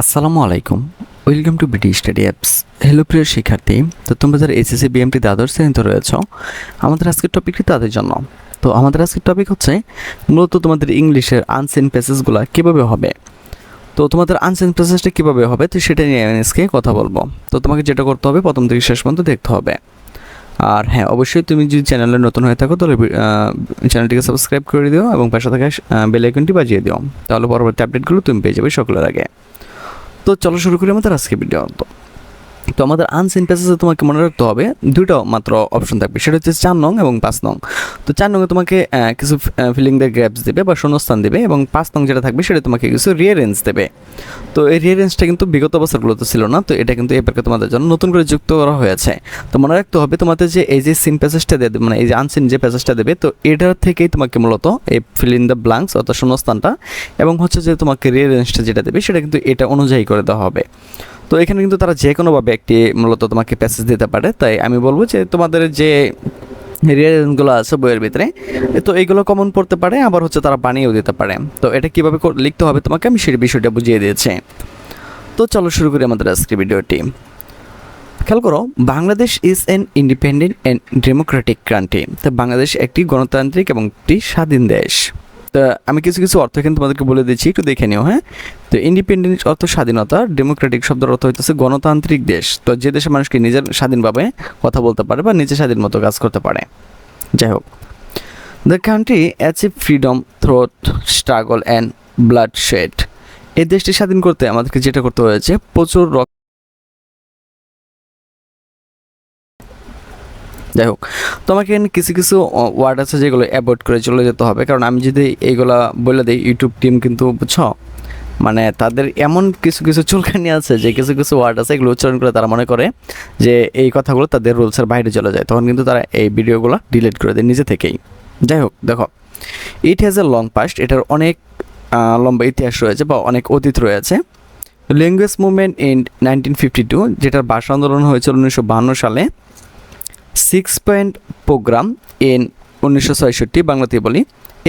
আসসালামু আলাইকুম। Welcome to BD study apps hello প্রিয় শিক্ষার্থী। তো তোমরা যারা এসএসসি বিএমটি দ্বাদশ শ্রেণীতে রয়েছ, আমাদের আজকের টপিকটি তাদের জন্য। তো আমাদের আজকের টপিক হচ্ছে, মূলত তোমাদের ইংলিশের আনসেন প্যাসেজগুলো কীভাবে হবে? তো তোমাদের আনসেন প্যাসেজটা কীভাবে হবে, তো সেটা নিয়ে আমি আজকে কথা বলব। তো তোমাকে যেটা করতে হবে, প্রথম থেকে শেষ পর্যন্ত দেখতে হবে। আর হ্যাঁ অবশ্যই তুমি যদি চ্যানেলে নতুন হয়ে থাকো, তাহলে চ্যানেলটিকে সাবস্ক্রাইব করে দিও এবং পাশে থাকা বেল আইকনটি বাজিয়ে দিও। তাহলে পরবর্তী আপডেটগুলো তুমি পেয়ে যাবে সকলের আগে। তো চলো শুরু করি আমাদের আজকে ভিডিও তো। তো আমাদের আনসিন প্যাসেজে তোমাকে মনে রাখতে হবে, দুটো মাত্র অপশন থাকবে। সেটা হচ্ছে চার নং এবং পাঁচ নং। তো চার নংয়ে তোমাকে কিছু ফিলিং দ্য গ্যাপস দেবে বা শূন্যস্থান দেবে এবং পাঁচ নং যেটা থাকবে সেটা তোমাকে কিছু রিয়ারেঞ্জ দেবে। তো এই রিয়ারেঞ্জটা কিন্তু বিগত বছরগুলোতে ছিল না, তো এটা কিন্তু এবারকে তোমাদের জন্য নতুন করে যুক্ত করা হয়েছে। তো মনে রাখতে হবে তোমাদের যে এই যে সিন প্যাসেজটা দেবে মানে এই যে আনসিন যে প্যাসেজটা দেবে, তো এটার থেকেই তোমাকে মূলত এই ফিল দ্য ব্লাঙ্কস অর্থাৎ শূন্যস্থানটা এবং হচ্ছে যে তোমাকে রিয়ারেঞ্জটা যেটা দেবে, সেটা কিন্তু এটা অনুযায়ী করে দেওয়া হবে। তো এখানে কিন্তু তারা যে কোনোভাবে একটি মূলত তোমাকে প্যাসেজ দিতে পারে। তাই আমি বলব যে তোমাদের যে রিয়ারেঞ্জগুলো আছে বইয়ের ভিতরে, তো এইগুলো কমন পড়তে পারে, আবার হচ্ছে তারা বানিয়েও দিতে পারে। তো এটা কীভাবে লিখতে হবে তোমাকে আমি সেই বিষয়টা বুঝিয়ে দিয়েছি। তো চলো শুরু করি আমাদের আজকের ভিডিওটি। খেয়াল করো, Bangladesh is an independent and democratic country তো বাংলাদেশ একটি গণতান্ত্রিক এবং একটি স্বাধীন দেশ। তো আমি কিছু কিছু অর্থ এখানে তোমাদেরকে বলে দিচ্ছি, একটু দেখে নিও হ্যাঁ? তো ইন্ডিপেন্ডেন্ট অর্থ স্বাধীনতা ডেমোক্রেটিক শব্দের অর্থ হইতেছে গণতান্ত্রিক দেশ। তো যে দেশে মানুষকে নিজের স্বাধীনভাবে কথা বলতে পারে বা নিজে স্বাধীন মতো কাজ করতে পারে। যাই হোক। The country achieve freedom through struggle and bloodshed এই দেশটি স্বাধীন করতে আমাদেরকে যেটা করতে হয়েছে, প্রচুর রক্ত যাই হোক তোমাকে কিছু কিছু ওয়ার্ড আছে যেগুলো অ্যাভয়েড করে চলে যেতে হবে। কারণ আমি যদি এইগুলা বলে দিই ইউটিউব টিম কিন্তু বুঝছ? মানে তাদের এমন কিছু কিছু চুলকানি আছে যে কিছু কিছু ওয়ার্ড আছে এগুলো উচ্চারণ করে তারা মনে করে যে এই কথাগুলো তাদের রুলসের বাইরে চলে যায়। তখন কিন্তু তারা এই ভিডিওগুলো ডিলিট করে দেয় নিজে থেকেই। যাই হোক, দেখো it has a long past এটার অনেক লম্বা ইতিহাস রয়েছে বা অনেক অতীত রয়েছে। Language movement in nineteen fifty two যেটার ভাষা আন্দোলন হয়েছিল উনিশশো বাহান্ন সালে সিক্স পয়েন্ট প্রোগ্রাম ইন উনিশশো ছয়ষট্টি বাংলাতে বলি,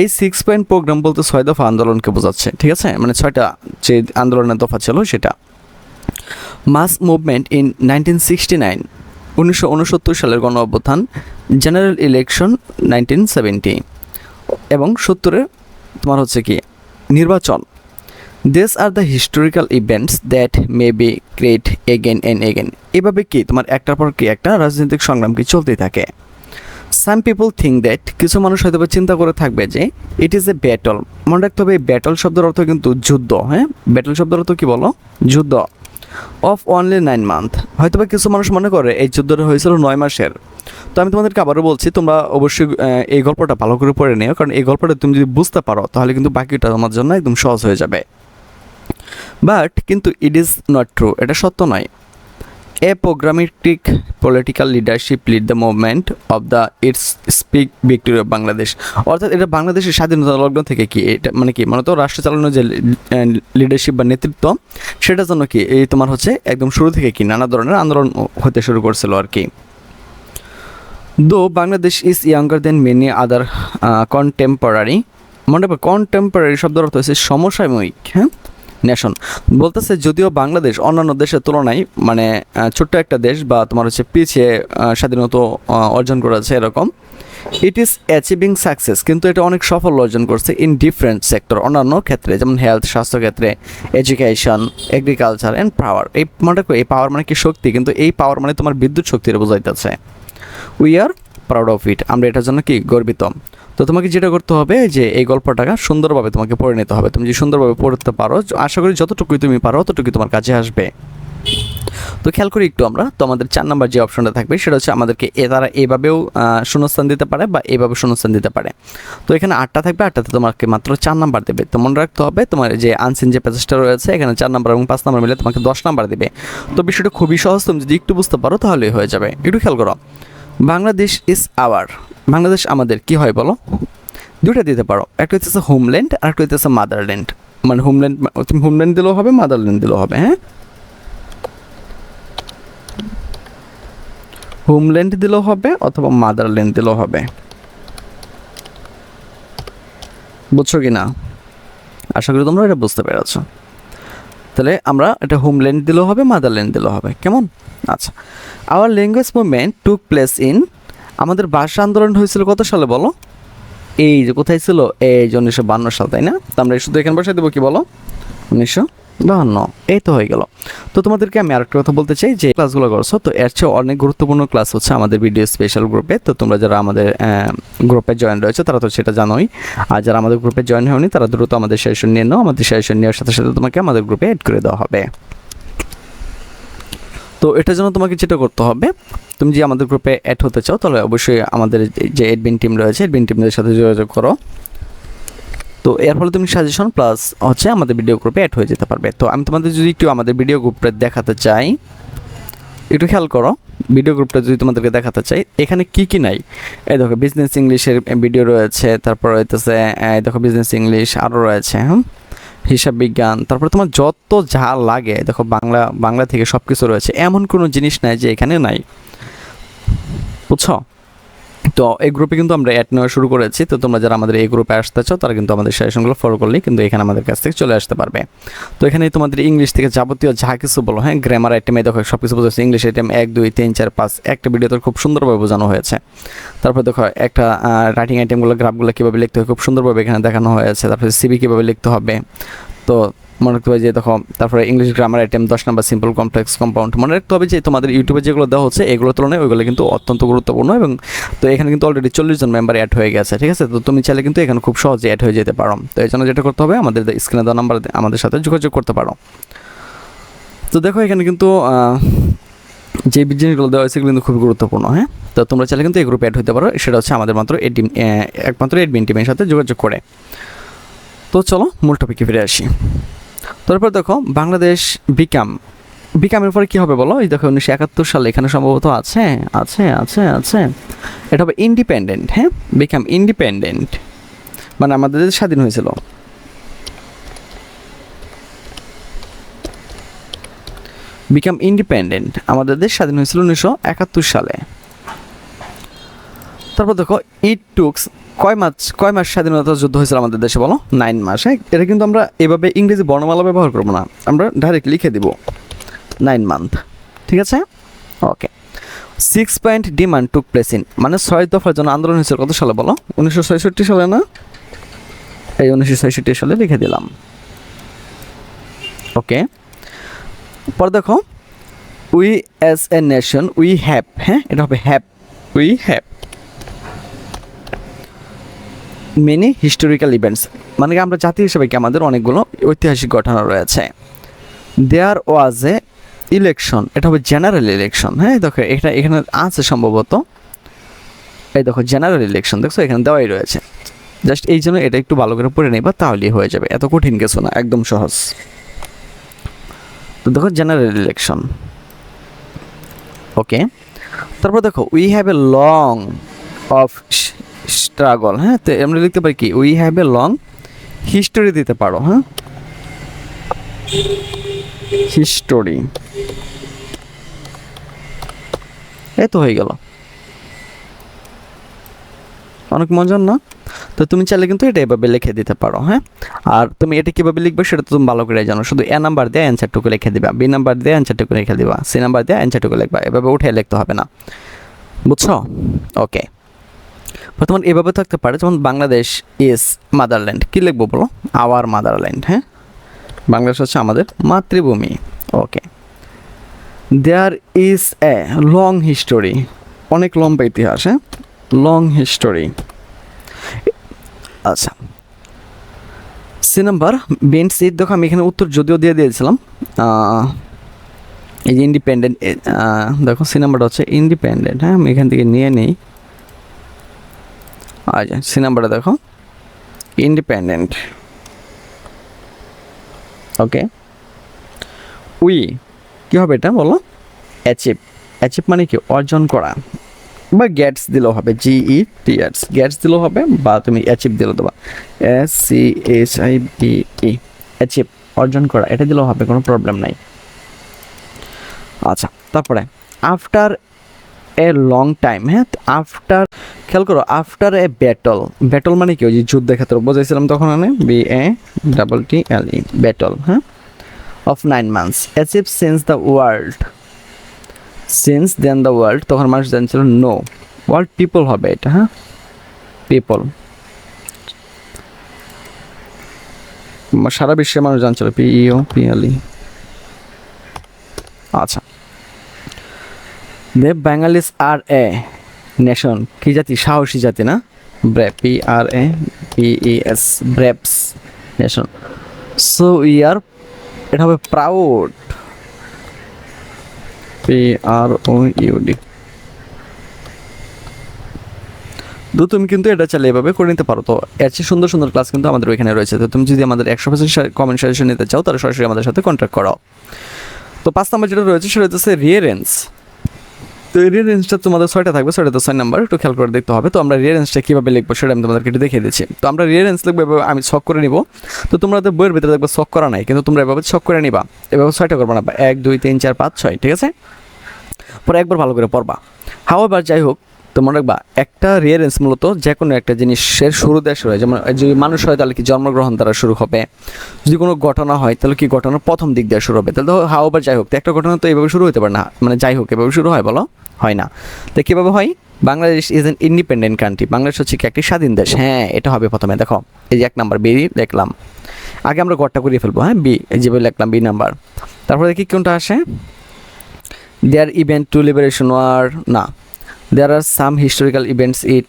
এই সিক্স পয়েন্ট প্রোগ্রাম বলতে ছয় দফা আন্দোলনকে বোঝাচ্ছে, ঠিক আছে? মানে ছয়টা যে আন্দোলনের দফা ছিল সেটা। Mass movement in nineteen sixty nine উনিশশো উনসত্তর সালের গণ অভ্যুত্থান জেনারেল ইলেকশন নাইনটিন সেভেন্টি এবং সত্তরে তোমার হচ্ছে কি, নির্বাচন। This are the historical events that may be create again and again এভাবে কি তোমার একটার পর কি একটা রাজনৈতিক সংগ্রাম কি চলতেই থাকে? সাম পিপল থিঙ্ক দ্যাট কিছু মানুষ হয়তো বা চিন্তা করে থাকবে যে ইট ইজ এ ব্যাটল মনে রাখতে হবে ব্যাটল শব্দের অর্থ কিন্তু যুদ্ধ হ্যাঁ? ব্যাটল শব্দের অর্থ কি বলো? যুদ্ধ। অফ অনলি নাইন মান্থ হয়তো বা কিছু মানুষ মনে করে, এই যুদ্ধটা হয়েছিল নয় মাসের। তো আমি তোমাদেরকে আবারও বলছি, তোমরা অবশ্যই এই গল্পটা ভালো করে পড়ে নিও, কারণ এই গল্পটা তুমি যদি বুঝতে পারো, তাহলে কিন্তু বাকিটা তোমার জন্য একদম সহজ হয়ে যাবে। বাট কিন্তু ইট ইজ নট ট্রু এটা সত্য নয়। A programmatic political leadership lead the movement of the its speak victory of Bangladesh অর্থাৎ এটা বাংলাদেশের স্বাধীনতা লগ্ন থেকে কি? এটা মানে কি? মূলত রাষ্ট্র চালানোর যে লিডারশিপ বা নেতৃত্ব, সেটার জন্য কি? এই তোমার হচ্ছে একদম শুরু থেকে কি? নানা ধরনের আন্দোলন হতে শুরু করছিল আর কি। Though Bangladesh is younger than many other contemporary মনে কন্টেম্পোরারি শব্দের অর্থ হচ্ছে সমসাময়িক হ্যাঁ? নেশন। বলতেছে যদিও বাংলাদেশ অন্যান্য দেশের তুলনায় মানে ছোট্ট একটা দেশ বা তোমার হচ্ছে পিছিয়ে স্বাধীনতা অর্জন করেছে এরকম ইট ইজ অ্যাচিভিং সাকসেস কিন্তু এটা অনেক সফল অর্জন করছে ইন ডিফারেন্ট সেক্টর অন্যান্য ক্ষেত্রে, যেমন হেলথ স্বাস্থ্য ক্ষেত্রে এডুকেশন এগ্রিকালচার অ্যান্ড পাওয়ার এই মনে এই পাওয়ার মানে কি শক্তি, কিন্তু এই পাওয়ার মানে তোমার বিদ্যুৎ শক্তির বোঝাইতেছে। We are proud of it আমরা এটার জন্য কি? গর্বিত। তো তোমাকে যেটা করতে হবে, যে এই গল্পটাকে সুন্দরভাবে তোমাকে পড়ে নিতে হবে। তুমি যদি সুন্দরভাবে পড়তে পারো, আশা করি যতটুকুই তুমি পারো, ততটুকুই তোমার কাছে আসবে। তো খেয়াল করি একটু আমরা, তো আমাদের চার নাম্বার যে অপশনটা থাকবে, সেটা হচ্ছে আমাদেরকে এ, তারা এভাবেও শূন্যস্থান দিতে পারে বা এভাবে শূন্যস্থান দিতে পারে। তো এখানে আটটা থাকবে, আটটাতে তোমাকে মাত্র চার নাম্বার দেবে। তো মনে রাখতে হবে, তোমার যে আনসিন যে প্যাসেজটা রয়েছে, এখানে চার নাম্বার এবং পাঁচ নাম্বার মিলে তোমাকে দশ নাম্বার দেবে। তো বিষয়টা খুবই সহজ, তুমি যদি একটু বুঝতে পারো, তাহলেই হয়ে যাবে। একটু খেয়াল করো। বাংলাদেশ ইজ আওয়ার বাংলাদেশ আমাদের, কি হয় বলো? দুইটা দিতে পারো। একটা হচ্ছে হোমল্যান্ড আর একটা হচ্ছে মাদারল্যান্ড মানে হোমল্যান্ড হোমল্যান্ড দিলেও হবে মাদারল্যান্ড দিলেও হবে হ্যাঁ? হোমল্যান্ড দিলেও হবে অথবা মাদারল্যান্ড দিলেও হবে। বুঝছ কি না আশা করি তোমরা এটা বুঝতে পেরেছ। তাহলে আমরা এটা হোমল্যান্ড দিলেও হবে মাদারল্যান্ড দিলেও হবে। কেমন? আচ্ছা our language movement took place in আমাদের ভাষা আন্দোলন হয়েছিল কত সালে বলো? এই যে কোথায় ছিল? এই যে উনিশশো বান্ন সাল, তাই না? তো আমরা শুধু এখানে বসে দেবো কি বলো? উনিশশো বাহান্ন। এই তো হয়ে গেল। তো তোমাদেরকে আমি আরেকটা কথা বলতে চাই যে ক্লাসগুলো করছ, তো এর চেয়ে অনেক গুরুত্বপূর্ণ ক্লাস হচ্ছে আমাদের ভিডিও স্পেশাল গ্রুপে তো তোমরা যারা আমাদের গ্রুপে জয়েন রয়েছে, তারা তো সেটা জানোই। আর যারা আমাদের গ্রুপে জয়েন হয়নি, তারা দ্রুত আমাদের সেশন নিয়ে নাও। আমাদের সেশন নেওয়ার সাথে সাথে তোমাকে আমাদের গ্রুপে অ্যাড করে দেওয়া হবে। তো এটার জন্য তোমাকে যেটা করতে হবে, তুমি যে আমাদের গ্রুপে অ্যাড হতে চাও, তাহলে অবশ্যই আমাদের যে এডমিন টিম রয়েছে এডমিন টিমদের সাথে যোগাযোগ করো। তো এর ফলে তুমি সাজেশন প্লাস হচ্ছে আমাদের ভিডিও গ্রুপে অ্যাড হয়ে যেতে পারবে। তো আমি তোমাদের যদি একটু আমাদের ভিডিও গ্রুপটা দেখাতে চাই, একটু খেয়াল করো ভিডিও গ্রুপটা যদি তোমাদেরকে দেখাতে চাই, এখানে কি কি নাই? এই দেখো বিজনেস ইংলিশের ভিডিও রয়েছে, তারপর হইতেছে এই দেখো বিজনেস ইংলিশ আরও রয়েছে হ্যাঁ হিসাব বিজ্ঞান, তারপরে তোমার যত যা লাগে, দেখো বাংলা বাংলা থেকে সব কিছু রয়েছে, এমন কোনো জিনিস নাই যে এখানে নাই। বুঝছ? তো এই গ্রুপে কিন্তু আমরা অ্যাড নেওয়া শুরু করেছি। তো তোমরা যারা আমাদের এই গ্রুপে আসতে চাও, তারা কিন্তু আমাদের সাজেশনগুলো ফলো করলেই কিন্তু এখানে আমাদের কাছ থেকে চলে আসতে পারবে। তো এখানে তোমাদের ইংলিশ থেকে যাবতীয় যা কিছু বলো হ্যাঁ? গ্রামার আইটেমে দেখো সব কিছু বোঝাচ্ছে। ইংলিশ আইটেম এক, দুই, তিন, চার, পাঁচ, একটা ভিডিওতে খুব সুন্দরভাবে বোঝানো হয়েছে। তারপর দেখো, একটা রাইটিং আইটেমগুলো গ্রাফগুলো কীভাবে লিখতে হয়, খুব সুন্দরভাবে এখানে দেখানো হয়েছে। তারপরে সিবি কীভাবে লিখতে হবে। তো মনে রাখতে হবে যে দেখো, তারপরে ইংলিশ গ্রামার আইটেম দশ নাম্বার সিম্পল কমপ্লেক্স কম্পাউন্ড মনে রাখতে হবে যে তোমাদের ইউটিউবে যেগুলো দেওয়া হচ্ছে এগুলোর তুলনায় ওইগুলো কিন্তু অত্যন্ত গুরুত্বপূর্ণ এবং তো এখানে কিন্তু অলরেডি চল্লিশ জন মেম্বার অ্যাড হয়ে গেছে, ঠিক আছে? তো তুমি চাইলে কিন্তু এখানে খুব সহজে অ্যাড হয়ে যেতে পারো। তো এই জন্য যেটা করতে হবে, আমাদের স্ক্রিনে দেওয়া নাম্বার আমাদের সাথে যোগাযোগ করতে পারো। তো দেখো, এখানে কিন্তু যে জিনিসগুলো দেওয়া হয়েছে সেগুলো কিন্তু খুব গুরুত্বপূর্ণ হ্যাঁ? তো তোমরা চাইলে কিন্তু এই গ্রুপে অ্যাড হতে পারো, সেটা হচ্ছে আমাদের মাত্র এডিম একমাত্র এডমিন টিমের সাথে যোগাযোগ করে। তো চলো, মূল টপিকে ফিরে আসি। তারপর দেখো, বাংলাদেশ বিকাম বিকামের পরে কী হবে বলো? এই দেখো, উনিশশো একাত্তর সালে এখানে সম্ভবত আছে আছে আছে আছে। এটা হবে ইন্ডিপেন্ডেন্ট হ্যাঁ? বিকাম ইন্ডিপেন্ডেন্ট মানে আমাদের স্বাধীন হয়েছিল। বিকাম ইন্ডিপেন্ডেন্ট আমাদের দেশ স্বাধীন হয়েছিল উনিশশো একাত্তর সালে। তারপর দেখো ইট টুকস কয় মাস কয় মাস স্বাধীনতা যুদ্ধ হয়েছিল আমাদের দেশে বলো? নাইন মাস হ্যাঁ? এটা কিন্তু আমরা এভাবে ইংরেজি বর্ণমালা ব্যবহার করব না। আমরা ডাইরেক্ট লিখে দিব। Nine month. ঠিক আছে? Okay six point demand took place in মানে ছয় দফার জন্য আন্দোলন হয়েছিল কত সালে বলো? উনিশশো ছয়ষট্টি সালে না? এই উনিশশো ছয়ষট্টি সালে লিখে দিলাম। ওকে পর দেখো we as a nation we have হ্যাঁ? এটা হবে have we have many historical events মানে আমরা জাতি হিসেবে কি আমাদের অনেকগুলো ঐতিহাসিক ঘটনা রয়েছে। দেয়ার ওয়াজ এ ইলেকশন এটা হবে জেনারেল ইলেকশন হ্যাঁ? দেখো, এটা এখানে আছে সম্ভবত। এই দেখো জেনারেল ইলেকশন দেখছ? এখানে দেওয়াই রয়েছে। জাস্ট এই জন্য এটা একটু ভালো করে পড়ে নেবা, তাহলেই হয়ে যাবে। এত কঠিন কিছু না, একদম সহজ। তো দেখো জেনারেল ইলেকশন ওকে তারপর দেখো we have a long of struggle হ্যাঁ? তো আমরা লিখতে পারি কি? We have a long history দিতে পারো হ্যাঁ? হিস্টোরি এই তো হয়ে গেল। অনেক মজার না? তো তুমি চাইলে কিন্তু এটা এভাবে লিখে দিতে পারো হ্যাঁ? আর তুমি এটা কীভাবে লিখবে সেটা তুমি ভালো করে জানো। শুধু এ নাম্বার দিয়ে অ্যান্সারটুকু লিখে দিবা বি নাম্বার দিয়ে অ্যান্সারটুকু লিখে দিবা সি নাম্বার দিয়ে অ্যান্সারটুকু লিখবা। এভাবে উঠে লিখতে হবে না। বুঝছ? ওকে বর্তমান এভাবে থাকতে পারে, যেমন বাংলাদেশ ইজ মাদারল্যান্ড কী লিখব বলো? আওয়ার মাদারল্যান্ড হ্যাঁ? বাংলাদেশ হচ্ছে আমাদের মাতৃভূমি। Okay there is a long history অনেক লম্বা ইতিহাস হ্যাঁ? লং হিস্টোরি আচ্ছা। সি নাম্বার বেন সিট দেখো আমি এখানে উত্তর যদিও দিয়ে দিয়েছিলাম। এই যে ইন্ডিপেন্ডেন্ট দেখো সি নাম্বারটা হচ্ছে ইন্ডিপেন্ডেন্ট হ্যাঁ? আমি এখান থেকে নিয়ে নিই। আচ্ছা সি নাম্বারটা দেখো। ইন্ডিপেন্ডেন্ট ওকে উই, কী হবে এটা বলো? অ্যাচিভ অ্যাচিভ মানে কি? অর্জন করা। বা গ্যাটস দিলেও হবে। জিই টি এটস গ্যাটস দিলেও হবে বা তুমি অ্যাচিভ দিলেও দেবা। S C S I B E achieve অর্জন করা। এটা দিলেও হবে, কোনো প্রবলেম নাই। আচ্ছা তারপরে। আফটার এ লং টাইম হ্যাঁ? আফটার খেয়াল করো আফটার এ ব্যাটল ব্যাটল মানে কি? ওই যে যুদ্ধের ক্ষেত্রে, বোঝাইছিলাম তখন আমি? B A double T L E battle হ্যাঁ? Of nine months achieve since the world since then the world তখন মানুষ জানছিল নো ওয়ার্ল্ড পিপল হবে এটা হ্যাঁ? পিপল সারা বিশ্বে মানুষ জানছিল পিইও পিএলই আচ্ছা। দে বাঙালিস আর এ, নেশন, কি জাতি? সাহসী জাতি, না? ব্রে P R A, P E S, braves, nation. So we are, এটা হবে proud. P R O UD তো তুমি কিন্তু এটা চাইলে এভাবে করে নিতে পারো। তো এর চেয়ে সুন্দর সুন্দর ক্লাস কিন্তু আমাদের ওইখানে রয়েছে। তো তুমি যদি আমাদের একশো পার্সেন্ট কমেন্ট সাজেশন নিতে চাও, তাহলে সরাসরি আমাদের সাথে কন্ট্যাক্ট করো তো পাঁচ নাম্বার যেটা রয়েছে, সেটা হচ্ছে রিয়ারেন্স তো এই রেঞ্জটা তোমাদের ছয়টা থাকবে, ছয়টাতে ছয় নাম্বার একটু খেয়াল করে দেখতে হবে। তো আমরা রেঞ্জটা কীভাবে লিখব সেটা আমি তোমাদেরকে একটু দেখিয়ে দিচ্ছি। তো আমরা রিয়ারেন্স লিখব, এভাবে আমি ছক করে নিব। তো তোমরা তো বইয়ের ভিতরে দেখবে ছক করা নাই, কিন্তু তোমরা এভাবে ছক করে নিবা। এভাবে ছয়টা করবা না এক, দুই, তিন, চার, পাঁচ, ছয়, ঠিক আছে? পরে একবার ভালো করে পড়বা। হাও এবার যাই হোক তোমরা রাখবা, একটা রিয়ারেন্স মূলত যে কোনো একটা জিনিসের শুরু দেওয়া শুরু হয়। যেমন যদি মানুষ হয়, তাহলে কি জন্মগ্রহণ দ্বারা শুরু হবে? যদি কোনো ঘটনা হয়, তাহলে কি ঘটনার প্রথম দিক দিয়ে শুরু হবে? তাহলে তো হাও বা যাই হোক, তো একটা ঘটনা তো এইভাবে শুরু হতে পারে না। মানে যাই হোক, এভাবে শুরু হয়, বলো। হয় না। তো কীভাবে হয়? Bangladesh is an independent country Bangladesh হচ্ছে কি একটি স্বাধীন দেশ। হ্যাঁ এটা হবে প্রথমে। দেখো, এই যে এক নাম্বার বি দেখলাম। আগে আমরা গড়টা করিয়ে ফেলব। হ্যাঁ বি, এই যে লিখলাম বি নাম্বার। তারপরে দেখি কোনটা আসে। There event to liberation war না। There are some historical events ইট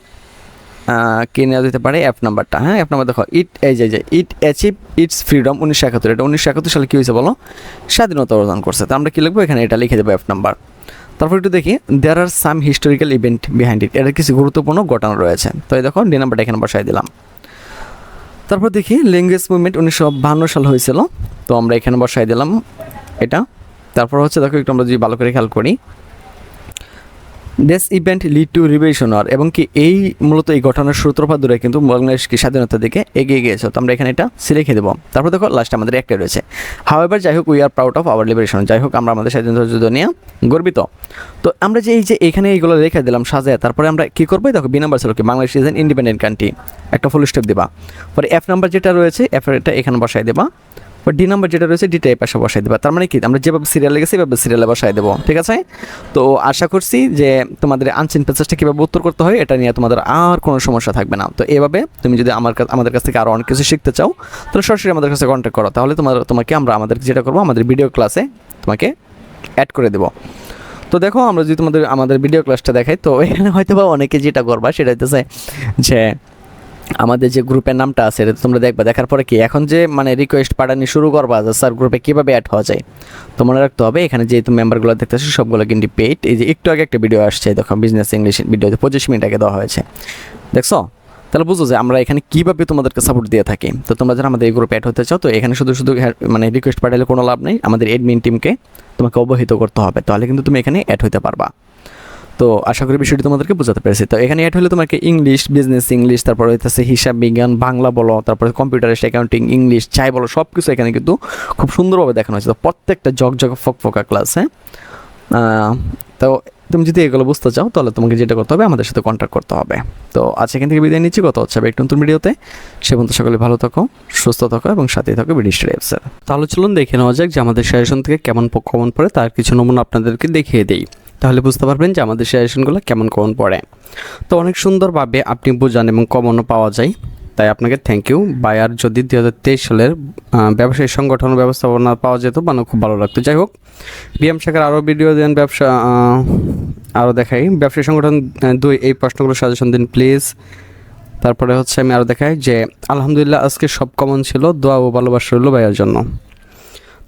কে নেওয়া যেতে পারে? অ্যাপ নাম্বারটা। হ্যাঁ অ্যাপ নাম্বার দেখো। ইট এই যে ইট অ্যাচিভ ইটস ফ্রিডম উনিশশো একাত্তর। এটা উনিশশো একাত্তর সালে কী হয়েছে বলো? স্বাধীনতা অর্জন করছে। তো আমরা কী লিখব? এখানে এটা লিখে দেবো অ্যাপ নাম্বার। তারপর একটু দেখি there are some historical event behind it এটার কিছু গুরুত্বপূর্ণ ঘটনা রয়েছে। তো এই দেখো ডি নাম্বারটা এখানে বসাই দিলাম। তারপর দেখি ল্যাঙ্গুয়েজ মুভমেন্ট উনিশশো বাহান্ন সাল হয়েছিল। তো আমরা এখানে বসাই দিলাম এটা। তারপর হচ্ছে দেখো, একটু আমরা যদি ভালো করে খেয়াল করি। দিস ইভেন্ট লিড টু রিভেশন আর এবং কি এই মূলত এই ঘটনার সূত্রপাত ধরে কিন্তু বাংলাদেশকে স্বাধীনতার দিকে এগিয়ে গিয়েছে। তো আমরা এখানে এটা সিলেখে দেবো। তারপর দেখো লাস্টে আমাদের একটা রয়েছে। হাওয়েভার যাই হোক we are proud of our liberation যাই হোক, আমরা আমাদের স্বাধীনতা যুদ্ধ নিয়ে গর্বিত। তো আমরা যে এই যে এখানে এইগুলো রেখে দিলাম সাজায়, তারপরে আমরা কী করব? দেখো বি নাম্বার ছিল কি, Bangladesh is an independent country একটা ফুল স্টেপ দেবা। পরে এফ নাম্বার যেটা রয়েছে এফ এটা এখানে বসাই দেবা। বা ডি নাম্বার যেটা রয়েছে ডিটা এই পাশে বসাই দেবা। তার মানে কি? আমরা যেভাবে সিরিয়াল লেগেছি, সেভাবে সিরিয়ালে বসাই দেবো। ঠিক আছে? তো আশা করছি যে তোমাদের আনচিন প্যাসেজটা কীভাবে উত্তর করতে হয়, এটা নিয়ে তোমাদের আর কোনো সমস্যা থাকবে না। তো এভাবে তুমি যদি আমার আমাদের কাছ থেকে আরও অনেক কিছু শিখতে চাও, তাহলে সরাসরি আমাদের কাছে কন্ট্যাক্ট করো। তাহলে তোমার, তোমাকে আমরা আমাদের যেটা করব, আমাদের ভিডিও ক্লাসে তোমাকে অ্যাড করে দেবো। তো দেখো, আমরা যদি তোমাদের, আমাদের ভিডিও ক্লাসটা দেখাই, তো এখানে হয়তো বা অনেকে যেটা করবা, সেটা হইতেছে যে আমাদের যে গ্রুপের নামটা আছে এটা তোমরা দেখবা। দেখার পরে কি এখন যে মানে রিকোয়েস্ট পাঠানি শুরু করবা যে স্যার গ্রুপে কীভাবে অ্যাড হওয়া যায়? তো মনে রাখতে হবে এখানে যেহেতু মেম্বারগুলো দেখতেছি সবগুলো কিন্তু পেইড এই যে একটু আগে একটা ভিডিও আসছে দেখো বিজনেস ইংলিশ ভিডিও পঁচিশ মিনিট আগে দেওয়া হয়েছে। দেখছ? তাহলে বুঝো যে আমরা এখানে কীভাবে তোমাদেরকে সাপোর্ট দিয়ে থাকি। তো তোমরা যারা আমাদের এই গ্রুপে অ্যাড হতে চাও তো এখানে শুধু শুধু হ্যাঁ, মানে রিকোয়েস্ট পাঠালে কোনো লাভ নেই। আমাদের এডমিন টিমকে তোমাকে অবহিত করতে হবে। তাহলে কিন্তু তুমি এখানে অ্যাড হতে পারবা। তো আশা করি বিষয়টি তোমাদেরকে বোঝাতে পেরেছি। তো এখানে অ্যাড হলে তোমাকে ইংলিশ বিজনেস ইংলিশ তারপর হইতেছে হিসাব বিজ্ঞান, বাংলা বলো, তারপরে কম্পিউটারিস্ট অ্যাকাউন্টিং ইংলিশ চাই বলো সব কিছু এখানে কিন্তু খুব সুন্দরভাবে দেখানো হয়েছে। তো প্রত্যেকটা জগ জগ ফক ফকা ক্লাস হ্যাঁ? তো তুমি যদি এগুলো বুঝতে চাও, তাহলে তোমাকে যেটা করতে হবে, আমাদের সাথে কন্ট্যাক্ট করতে হবে। তো আজ এখান থেকে বিদায় নিচ্ছি। কত হচ্ছে একটু নতুন ভিডিওতে সে পর্যন্ত সকলে ভালো থাকো, সুস্থ থাকো এবং সাথে থাকো ব্রিটিশ স্টেপসের তাহলে চলুন দেখে নেওয়া যাক যে আমাদের সাজেশন থেকে কেমন কমন পড়ে, তার কিছু নমুনা আপনাদেরকে দেখিয়ে দিই। তাহলে বুঝতে পারবেন যে আমাদের সাজেশনগুলো কেমন কমন পড়ে। তো অনেক সুন্দরভাবে আপনি বোঝান এবং কমনও পাওয়া যায়। তাই আপনাকে থ্যাংক ইউ বায়ার যদি দু হাজার তেইশ সালের ব্যবসায়ী সংগঠন ব্যবস্থাপনা পাওয়া যেত মানে খুব ভালো লাগতো। যাই হোক বিএম শাখার আরও ভিডিও দেন, ব্যবসা আরও দেখাই। ব্যবসায়ী সংগঠন দুই, এই প্রশ্নগুলো সাজেশন দিন প্লিজ তারপরে হচ্ছে আমি আরও দেখাই যে, আলহামদুলিল্লাহ, আজকে সব কমন ছিল। দোয়া ও ভালোবাসা রইল ভাইয়ার জন্য।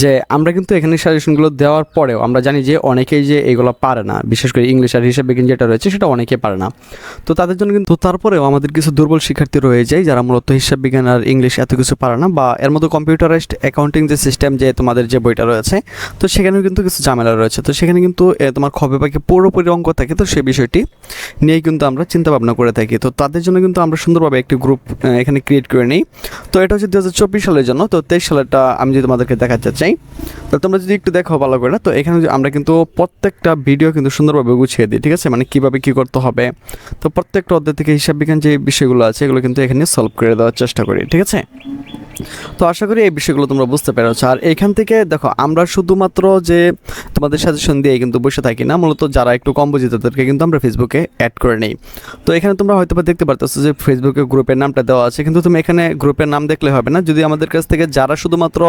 যে আমরা কিন্তু এখানে সাজেশনগুলো দেওয়ার পরেও আমরা জানি যে অনেকেই যে এগুলো পারে না। বিশেষ করে ইংলিশ আর হিসাব বিজ্ঞান যেটা রয়েছে সেটা অনেকে পারে না। তো তাদের জন্য কিন্তু তারপরেও আমাদের কিছু দুর্বল শিক্ষার্থী রয়ে যায় যারা মূলত হিসাব বিজ্ঞান আর ইংলিশ এত কিছু পারে না বা এর মতো কম্পিউটারাইজড অ্যাকাউন্টিং যে সিস্টেম যে তোমাদের যে বইটা রয়েছে, তো সেখানেও কিন্তু কিছু ঝামেলা রয়েছে। তো সেখানে কিন্তু তোমার খবে পাখি পুরোপুরি অঙ্ক থাকে। তো সেই বিষয়টি নিয়ে কিন্তু আমরা চিন্তা ভাবনা করে থাকি। তো তাদের জন্য কিন্তু আমরা সুন্দরভাবে একটি গ্রুপ এখানে ক্রিয়েট করে নিই। তো এটা হচ্ছে দু হাজার চব্বিশ সালের জন্য। তো তেইশ সালেরটা আমি যদি তোমাদেরকে দেখাতে চাই তো তোমরা যদি একটু দেখো ভালো করে, তো এখানে আমরা কিন্তু প্রত্যেকটা ভিডিও কিন্তু সুন্দরভাবে গুছিয়ে দিই, ঠিক আছে? মানে কীভাবে কী করতে হবে? তো প্রত্যেকটা অধ্যায় থেকে হিসাব বিজ্ঞান যে বিষয়গুলো আছে, এগুলো কিন্তু এখানে সলভ করে দেওয়ার চেষ্টা করি, ঠিক আছে? তো আশা করি এই বিষয়গুলো তোমরা বুঝতে পেরেছ। আর এখান থেকে দেখো, আমরা শুধুমাত্র যে তোমাদের সাজেশন দিয়ে কিন্তু বসে থাকি না, মূলত যারা একটু কম বুঝি তাদেরকে কিন্তু আমরা ফেসবুকে অ্যাড করে নিই। তো এখানে তোমরা হয়তো দেখতে পারতেছো যে ফেসবুকে গ্রুপের নামটা দেওয়া আছে, কিন্তু তুমি এখানে গ্রুপের নাম দেখলে হবে না। যদি আমাদের কাছ থেকে যারা শুধুমাত্র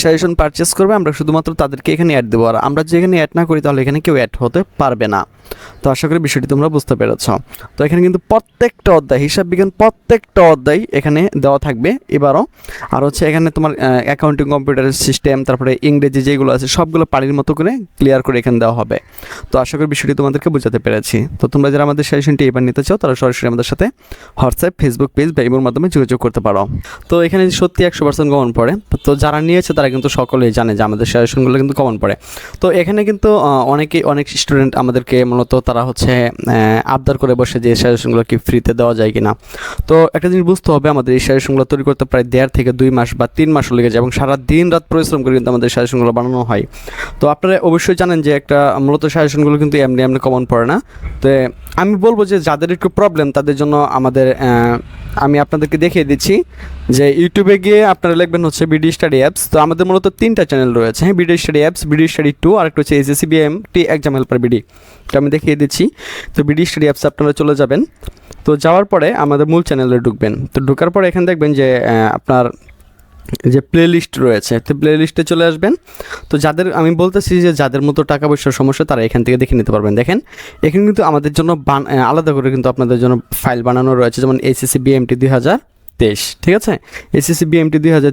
সাজেশন পারচেস করবে, আমরা শুধুমাত্র তাদেরকে এখানে অ্যাড দেবো। আর আমরা যে এখানে অ্যাড না করি, তাহলে এখানে কেউ অ্যাড হতে পারবে না। তো আশা করি বিষয়টি তোমরা বুঝতে পেরেছ। তো এখানে কিন্তু প্রত্যেকটা অধ্যায়, হিসাব বিজ্ঞান প্রত্যেকটা অধ্যায় এখানে দেওয়া থাকবে। এবারও আর হচ্ছে এখানে তোমার অ্যাকাউন্টিং কম্পিউটার সিস্টেম তারপরে ইংরেজি যেগুলো আছে, সবগুলো পানির মতো করে ক্লিয়ার করে এখানে দেওয়া হবে। তো আশা করি বিষয়টি তোমাদেরকে বোঝাতে পেরেছি। তো তোমরা যারা আমাদের সাজেশনটি এবার নিতে চাও, তারা সরাসরি আমাদের সাথে হোয়াটসঅ্যাপ ফেসবুক পেজ বা ইমোর মাধ্যমে যোগাযোগ করতে পারো। তো এখানে সত্যি একশো পার্সেন্ট কমন পড়ে, তো যারা নিয়েছে তারা কিন্তু সকলেই জানে যে আমাদের সাজেশনগুলো কিন্তু কমন পড়ে। তো এখানে কিন্তু অনেকেই অনেক স্টুডেন্ট আমাদেরকে মূলত তারা হচ্ছে আবদার করে বসে যে সাজেশনগুলো কি ফ্রিতে দেওয়া যায় কিনা। তো একটা জিনিস বুঝতে হবে, আমাদের এই সাজেশনগুলো তৈরি করতে প্রায় দেড় থেকে দুই মাস বা তিন মাসও লেগে যায় এবং সারা দিন রাত পরিশ্রম করে কিন্তু আমাদের সাজেশনগুলো বানানো হয়। তো আপনারা অবশ্যই জানেন যে একটা মূলত সাজেশনগুলো কিন্তু এমনি এমনি কমন পড়ে না। তো আমি বলব যে যাদের একটু প্রবলেম তাদের জন্য আমাদের আমি আপনাদেরকে দেখিয়ে দিচ্ছি যে ইউটিউবে গিয়ে আপনারা লিখবেন হচ্ছে বিডি স্টাডি অ্যাপস তো আমাদের মূলত তিনটা চ্যানেল রয়েছে হ্যাঁ BD study apps BD study two আর একটা হচ্ছে SSC BM T exam helper BD তো আমি দেখিয়ে দিচ্ছি। তো বিডি স্টাডি অ্যাপস আপনারা চলে যাবেন। তো যাওয়ার পরে আমাদের মূল চ্যানেলে ঢুকবেন। তো ঢোকার পরে এখানে দেখবেন যে আপনার যে প্লে লিস্ট রয়েছে, তো প্লে লিস্টে চলে আসবেন। তো যাদের, আমি বলতেছি যে যাদের মতো টাকা পয়সার সমস্যা, তারা এখান থেকে দেখে নিতে পারবেন। দেখেন, এখানে কিন্তু আমাদের জন্য বান- আলাদা করে কিন্তু আপনাদের জন্য ফাইল বানানো রয়েছে। যেমন এসএসসি বিএমটি দুই হাজার তেইশ, ঠিক আছে? এসএসসি বিএমটি দুই হাজার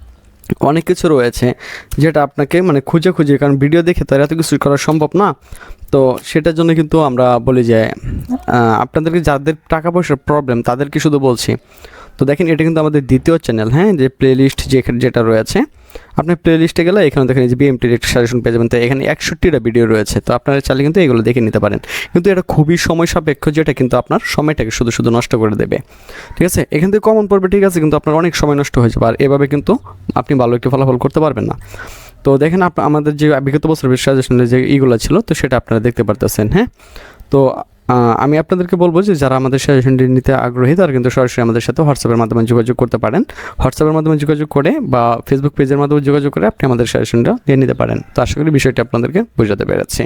অনেক কিছু রয়েছে যেটা আপনাকে মানে খুঁজে খুঁজে, কারণ ভিডিও দেখে তো এত কিছু করা সম্ভব না। তো সেটার জন্য কিন্তু আমরা বলি যে আপনাদেরকে যাদের টাকা পয়সার প্রবলেম তাদেরকে শুধু বলছি। তো দেখেন এটা কিন্তু আমাদের দ্বিতীয় চ্যানেল হ্যাঁ? যে প্লেলিস্ট যে যেখানে যেটা রয়েছে। আপনি প্লে লিস্টে গেলে এখানে দেখেন যে বিএমটির একটা সাজেশন পেয়ে যাবেন। তো এখানে একষট্টিটা ভিডিও রয়েছে। তো আপনারা চাইলে কিন্তু এগুলো দেখে নিতে পারেন। কিন্তু এটা খুবই সময় সাপেক্ষ, যেটা কিন্তু আপনার সময়টাকে শুধু শুধু নষ্ট করে দেবে। ঠিক আছে? এখান থেকে কমন পড়বে, ঠিক আছে? কিন্তু আপনার অনেক সময় নষ্ট হয়ে যাবে। আর এভাবে কিন্তু আপনি ভালো একটি ফলাফল করতে পারবেন না। তো দেখেন আমাদের যে বিগত বছরের সাজেশনের যে ইগুলো ছিল, তো সেটা আপনারা দেখতে পারতেছেন হ্যাঁ? তো আমি আপনাদেরকে বলব যে যারা আমাদের সাজেশনটি নিতে আগ্রহী, তারা কিন্তু সরাসরি আমাদের সাথে হোয়াটসঅ্যাপের মাধ্যমে যোগাযোগ করতে পারেন। হোয়াটসঅ্যাপের মাধ্যমে যোগাযোগ করে বা ফেসবুক পেজের মাধ্যমে যোগাযোগ করে আপনি আমাদের সাজেশনটা নিয়ে নিতে পারেন। তো আশা করি বিষয়টি আপনাদেরকে বোঝাতে পেরেছি।